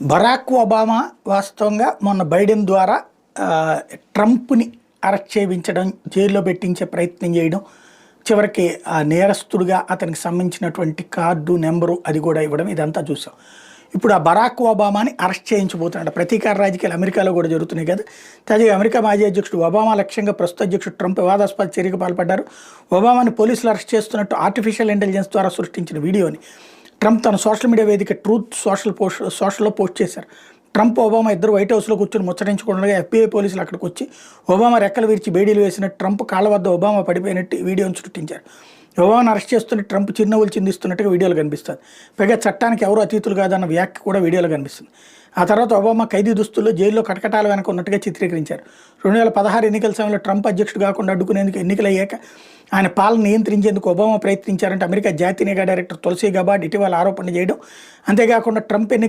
Barack Obama వాస్తవంగా మొన్న Biden ద్వారా ట్రంప్ని అరెస్ట్ చేయించడం జైల్లో పెట్టించే ప్రయత్నం చేయడం చివరికి ఆ నేరస్తుడిగా అతనికి సంబంధించినటువంటి కార్డు నెంబరు అది కూడా ఇవ్వడం ఇదంతా చూసాం. ఇప్పుడు ఆ బరాక్ ఒబామాని అరెస్ట్ చేయించబోతున్నాడు. ప్రతీకార రాజకీయాలు అమెరికాలో కూడా జరుగుతున్నాయి కదా. తాజాగా అమెరికా మాజీ అధ్యక్షుడు ఒబామా లక్ష్యంగా ప్రస్తుత అధ్యక్షుడు ట్రంప్ వివాదాస్పద చర్యకు పాల్పడ్డారు. ఒబామాని పోలీసులు అరెస్ట్ చేస్తున్నట్టు ఆర్టిఫిషియల్ ఇంటెలిజెన్స్ ద్వారా సృష్టించిన వీడియోని ట్రంప్ తన సోషల్ మీడియా వేదిక ట్రూత్ సోషల్ పోస్ట్ సోషల్లో పోస్ట్ చేశారు. ట్రంప్ ఒబామా ఇద్దరు వైట్ హౌస్లో కూర్చొని ముచ్చటించుకుండగా ఎఫ్బీఐ పోలీసులు అక్కడికి వచ్చి ఒబామా రెక్కలు విరిచి బేడీలు వేసినట్టు ట్రంప్ కాళ్ళ వద్ద ఒబామా పడిపోయినట్టు వీడియోను సృష్టించారు ఒబామాను అరెస్ట్ చేస్తున్న ట్రంప్ చిరునవ్వులు చిందిస్తున్నట్టుగా వీడియోలు కనిపిస్తుంది పైగా చట్టానికి ఎవరు అతీతులు కాదన్న వ్యాఖ్య కూడా వీడియోలో కనిపిస్తుంది. ఆ తర్వాత ఒబామా ఖైదీ దుస్తుల్లో జైల్లో కటకటాలు వెనక ఉన్నట్టుగా చిత్రీకరించారు. రెండు వేల పదహారు ఎన్నికల సమయంలో ట్రంప్ అధ్యక్షుడు కాకుండా అడ్డుకునేందుకు ఎన్నికలయ్యాక ఆయన పాలన నియంత్రించేందుకు ఒబామా ప్రయత్నించారంటే అమెరికా జాతీయ నిఘా డైరెక్టర్ తులసి గబాడ్ ఇటీవల ఆరోపణ చేయడం. అంతేకాకుండా ట్రంప్ ఎన్నికల